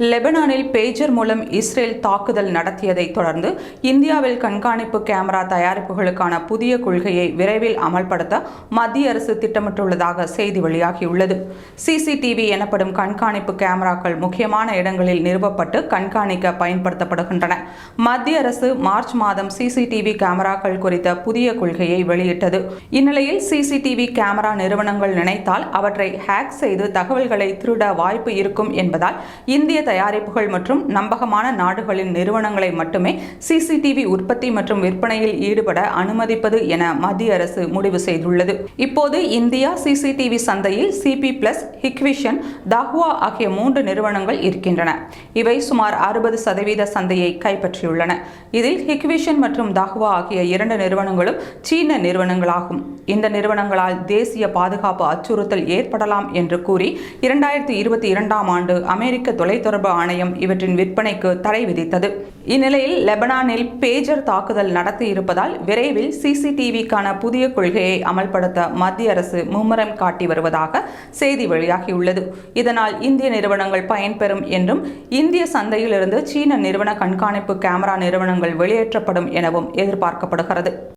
லெபனானில் பேஜர் மூலம் இஸ்ரேல் தாக்குதல் நடத்தியதை தொடர்ந்து இந்தியாவில் கண்காணிப்பு கேமரா தயாரிப்புகளுக்கான புதிய கொள்கையை விரைவில் அமல்படுத்த மத்திய அரசு திட்டமிட்டுள்ளதாக செய்தி வெளியாகியுள்ளது. சிசிடிவி எனப்படும் கண்காணிப்பு கேமராக்கள் முக்கியமான இடங்களில் நிறுவப்பட்டு கண்காணிக்க பயன்படுத்தப்படுகின்றன. மத்திய அரசு மார்ச் மாதம் சிசிடிவி கேமராக்கள் குறித்த புதிய கொள்கையை வெளியிட்டது. இந்நிலையில் சிசிடிவி கேமரா நிறுவனங்கள் நினைத்தால் அவற்றை ஹேக் செய்து தகவல்களை திருட வாய்ப்பு இருக்கும் என்பதால் இந்திய தயாரிப்புகள் மற்றும் நம்பகமான நாடுகளின் நிறுவனங்களை மட்டுமே சிசிடிவி உற்பத்தி மற்றும் விற்பனையில் ஈடுபட அனுமதிப்பது என மத்திய அரசு முடிவு செய்துள்ளது. இப்போது இந்தியா சிசிடிவி சந்தையில் சிபி பிளஸ் ஹிக்விஷன் தஹ்வா ஆகிய மூன்று நிறுவனங்கள் இருக்கின்றன. இவை சுமார் அறுபது சதவீத சந்தையை கைப்பற்றியுள்ளன. இதில் ஹிக்விஷன் மற்றும் தஹ்வா ஆகிய இரண்டு நிறுவனங்களும் சீன நிறுவனங்களாகும். இந்த நிறுவனங்களால் தேசிய பாதுகாப்பு அச்சுறுத்தல் ஏற்படலாம் என்று கூறி இரண்டாயிரத்தி இருபத்தி இரண்டாம் ஆண்டு அமெரிக்க தொலைத்தொடர்பு ஆணையம் இவற்றின் விற்பனைக்கு தடை விதித்தது. இந்நிலையில் லெபனானில் பேஜர் தாக்குதல் நடத்தி இருப்பதால் விரைவில் சிசிடிவிக்கான புதிய கொள்கையை அமல்படுத்த மத்திய அரசு மும்முரம் காட்டி வருவதாக செய்தி வெளியாகியுள்ளது. இதனால் இந்திய நிறுவனங்கள் பயன்பெறும் என்றும் இந்திய சந்தையிலிருந்து சீன நிறுவன கண்காணிப்பு கேமரா நிறுவனங்கள் வெளியேற்றப்படும் எனவும் எதிர்பார்க்கப்படுகிறது.